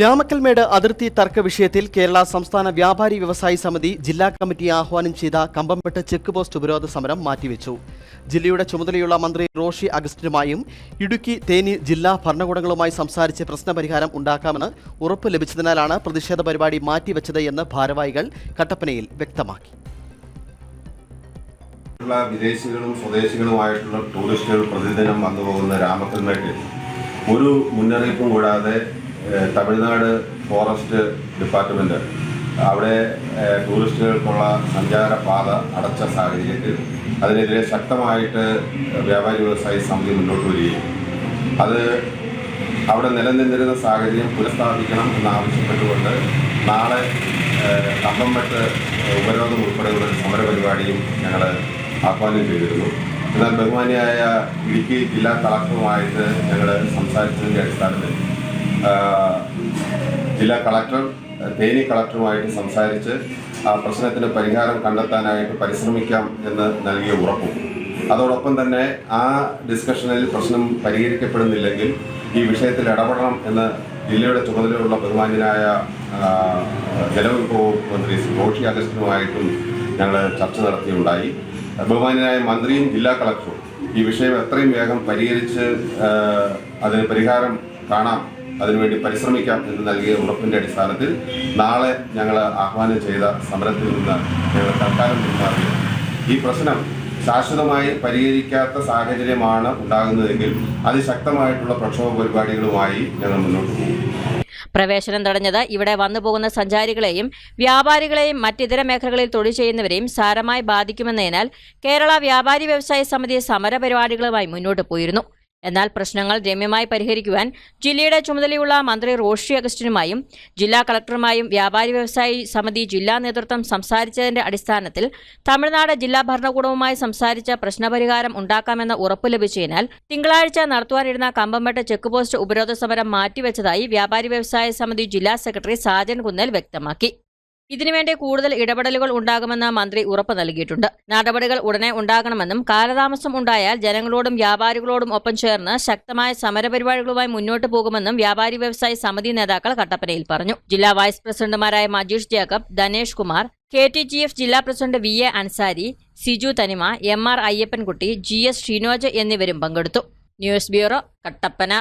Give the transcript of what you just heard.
രാമക്കൽമേട് അതിർത്തി തർക്ക വിഷയത്തിൽ കേരള സംസ്ഥാന വ്യാപാരി വ്യവസായി സമിതി ജില്ലാ കമ്മിറ്റി ആഹ്വാനം ചെയ്ത കമ്പംപെട്ട് ചെക്ക് പോസ്റ്റ് ഉപരോധ സമരം മാറ്റിവെച്ചു. ജില്ലയുടെ ചുമതലയുള്ള മന്ത്രി റോഷി അഗസ്റ്റിനുമായും ഇടുക്കി തേനി ജില്ലാ ഭരണകൂടങ്ങളുമായി സംസാരിച്ച് പ്രശ്നപരിഹാരം ഉണ്ടാക്കാമെന്ന് ഉറപ്പ് ലഭിച്ചതിനാലാണ് പ്രതിഷേധ പരിപാടി മാറ്റിവെച്ചത് എന്ന് ഭാരവാഹികൾ കട്ടപ്പനയിൽ വ്യക്തമാക്കി. വിദേശികളും സ്വദേശികളുമായിട്ടുള്ള ടൂറിസ്റ്റുകൾ പ്രതിദിനം വന്നു പോകുന്ന രാമക്കൽമേട്ടിൽ ഒരു മുന്നറിയിപ്പും കൂടാതെ തമിഴ്നാട് ഫോറസ്റ്റ് ഡിപ്പാർട്ട്മെന്റ്. അവിടെ ടൂറിസ്റ്റുകൾക്കുള്ള സഞ്ചാരപാത അടച്ച സാഹചര്യത്തിൽ അതിനെതിരെ ശക്തമായിട്ട് വ്യാപാരി വ്യവസായി സമിതി മുന്നോട്ട് വരികയും അത് അവിടെ നിലനിന്നിരുന്ന സാഹചര്യം പുനഃസ്ഥാപിക്കണം എന്നാവശ്യപ്പെട്ടുകൊണ്ട് നാളെ കമ്പംപെട്ട് ഉപരോധം ഉൾപ്പെടെയുള്ള ഒരു സമരപരിപാടിയും ഞങ്ങൾ ആഹ്വാനം ചെയ്തിരുന്നു. എന്നാൽ ബഹുമാനിയായ ഇടുക്കി ജില്ലാ കളക്ടറുമായിട്ട് ഞങ്ങൾ സംസാരിച്ചതിന്റെ അടിസ്ഥാനത്തിൽ ജില്ലാ കളക്ടർ തേനി കളക്ടറുമായിട്ട് സംസാരിച്ച് ആ പ്രശ്നത്തിന് പരിഹാരം കണ്ടെത്താനായിട്ട് പരിശ്രമിക്കാം എന്ന് നൽകിയ ഉറപ്പും. അതോടൊപ്പം തന്നെ ആ ഡിസ്കഷനിൽ പ്രശ്നം പരിഹരിക്കപ്പെടുന്നില്ലെങ്കിൽ ഈ വിഷയത്തിൽ ഇടപെടണം എന്ന് ജില്ലയുടെ ചുമതലയുള്ള ബഹുമാന്യനായ ജലവിഭവ മന്ത്രി ശ്രീ റോഷി ഞങ്ങൾ ചർച്ച നടത്തിയുണ്ടായി. ബഹുമാന്യനായ മന്ത്രിയും ജില്ലാ കളക്ടറും ഈ വിഷയം എത്രയും വേഗം പരിഹരിച്ച് അതിന് പരിഹാരം കാണാം അതിനുവേണ്ടി പരിശ്രമിക്കാം എന്ന് നൽകിയ ഉറപ്പിന്റെ അടിസ്ഥാനത്തിൽ നാളെ ഞങ്ങൾ ആഹ്വാനം ചെയ്ത സമരത്തിൽ നിന്ന് ഞങ്ങൾ തൽക്കാലം പിന്മാറി ഈ പ്രശ്നം ശാശ്വതമായി പരിഹരിക്കാത്ത സാഹചര്യമാണ് ഉണ്ടാകുന്നതെങ്കിൽ അതിശക്തമായിട്ടുള്ള പ്രക്ഷോഭ പരിപാടികളുമായി ഞങ്ങൾ മുന്നോട്ട് പോകും. പ്രവേശനം തടഞ്ഞത് ഇവിടെ വന്നു പോകുന്ന സഞ്ചാരികളെയും വ്യാപാരികളെയും മറ്റിതര മേഖലകളിൽ തൊഴിൽ ചെയ്യുന്നവരെയും സാരമായി ബാധിക്കുമെന്നതിനാൽ കേരള വ്യാപാരി വ്യവസായ സമിതി സമരപരിപാടികളുമായി മുന്നോട്ട് പോയിരുന്നു. എന്നാൽ പ്രശ്നങ്ങൾ രമ്യമായി പരിഹരിക്കുവാൻ ജില്ലയുടെ ചുമതലയുള്ള മന്ത്രി റോഷി അഗസ്റ്റിനുമായും ജില്ലാ കളക്ടറുമായും വ്യാപാരി വ്യവസായി സമിതി ജില്ലാ നേതൃത്വം സംസാരിച്ചതിന്റെ അടിസ്ഥാനത്തിൽ തമിഴ്നാട് ജില്ലാ ഭരണകൂടവുമായി സംസാരിച്ച പ്രശ്നപരിഹാരം ഉണ്ടാക്കാമെന്ന ഉറപ്പ് ലഭിച്ചതിനാൽ തിങ്കളാഴ്ച നടത്തുവാനിരുന്ന കമ്പംമെട്ട് ചെക്ക് പോസ്റ്റ് ഉപരോധ സമരം മാറ്റിവെച്ചതായി വ്യാപാരി വ്യവസായ സമിതി ജില്ലാ സെക്രട്ടറി സാജൻ കുന്നൽ വ്യക്തമാക്കി. ഇതിനുവേണ്ടി കൂടുതൽ ഇടപെടലുകൾ ഉണ്ടാകുമെന്ന് മന്ത്രി ഉറപ്പ് നൽകിയിട്ടുണ്ട്. നടപടികൾ ഉടനെ ഉണ്ടാകണമെന്നും കാലതാമസം ഉണ്ടായാൽ ജനങ്ങളോടും വ്യാപാരികളോടും ഒപ്പം ചേർന്ന് ശക്തമായ സമരപരിപാടികളുമായി മുന്നോട്ട് പോകുമെന്നും വ്യാപാരി വ്യവസായി സമിതി നേതാക്കൾ കട്ടപ്പനയിൽ പറഞ്ഞു. ജില്ലാ വൈസ് പ്രസിഡന്റുമാരായ Majeesh Jacob Dhanesh Kumar K T G F ജില്ലാ president V A Ansari Siju Thanima M R Ayyappankutty G S Sheenoj എന്നിവരും പങ്കെടുത്തു. News bureau Kattappana.